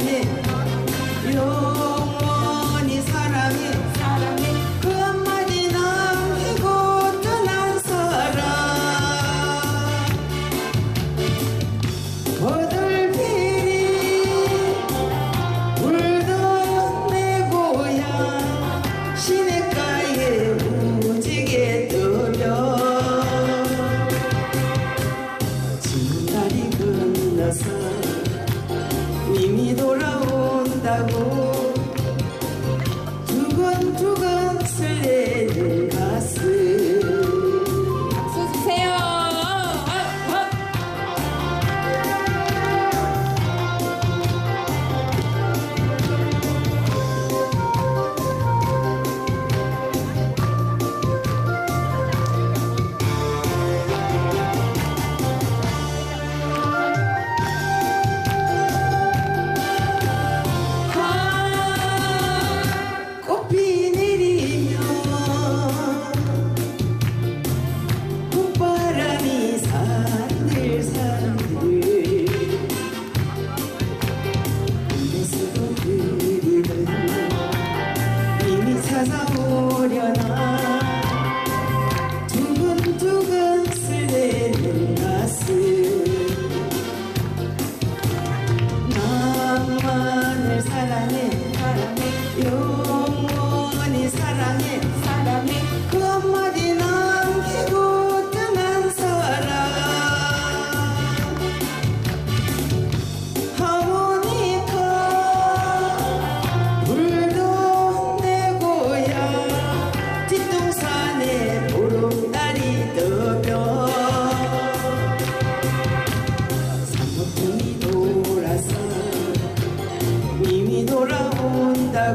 사랑해. 영원히 사랑해. 그 한마디 남기고 떠난 사람. 버들필이 울던 내 고향. 시냇가에 무지개 뜨면 진달이 건너서 amor.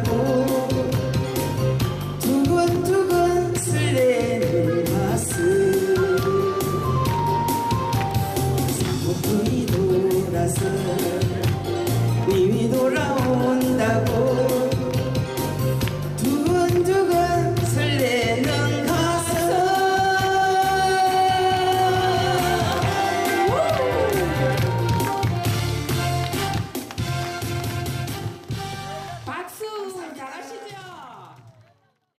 하고 두근두근 설레는 가슴 사고풀이 돌아서 님이 돌아온다고